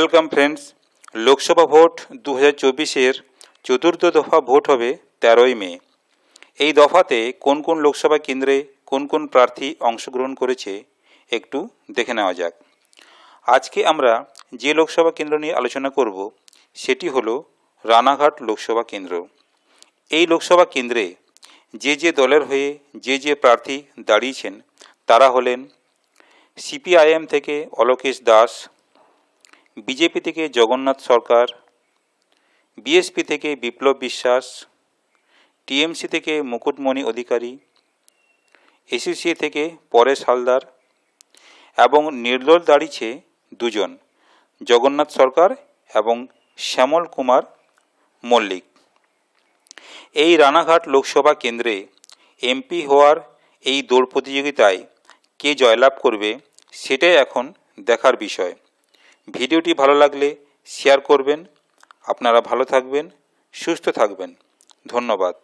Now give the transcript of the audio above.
Welcome friends Lok Sabha vote দু হাজার চব্বিশের চতুর্থ দফা ভোট হবে তেরোই মে। এই দফাতে কোন কোন লোকসভা কেন্দ্রে কোন কোন প্রার্থী অংশগ্রহণ করেছে একটু দেখে নেওয়া যাক। আজকে আমরা যে লোকসভা কেন্দ্র নিয়ে আলোচনা করব, সেটি হলো রানাঘাট লোকসভা কেন্দ্র। এই লোকসভা কেন্দ্রে যে যে দলের হয়ে যে যে প্রার্থী দাঁড়িয়েছেন, তারা হলেন সিপিআইএম থেকে অলোকেশ দাস বিজেপি থেকে জগন্নাথ সরকার, বিএসপি থেকে বিপ্লব বিশ্বাস, টিএমসি থেকে মুকুটমণি অধিকারী, এসিসি থেকে পরেশ হালদার এবং নির্দল দাঁড়িয়েছে দুজন, জগন্নাথ সরকার এবং শ্যামল কুমার মল্লিক। এই রানাঘাট লোকসভা কেন্দ্রে এমপি হওয়ার এই দৌড় প্রতিযোগিতায় কে জয়লাভ করবে, সেটাই এখন দেখার বিষয়। ভিডিওটি ভালো লাগলে শেয়ার করবেন। আপনারা ভালো থাকবেন সুস্থ থাকবেন। ধন্যবাদ।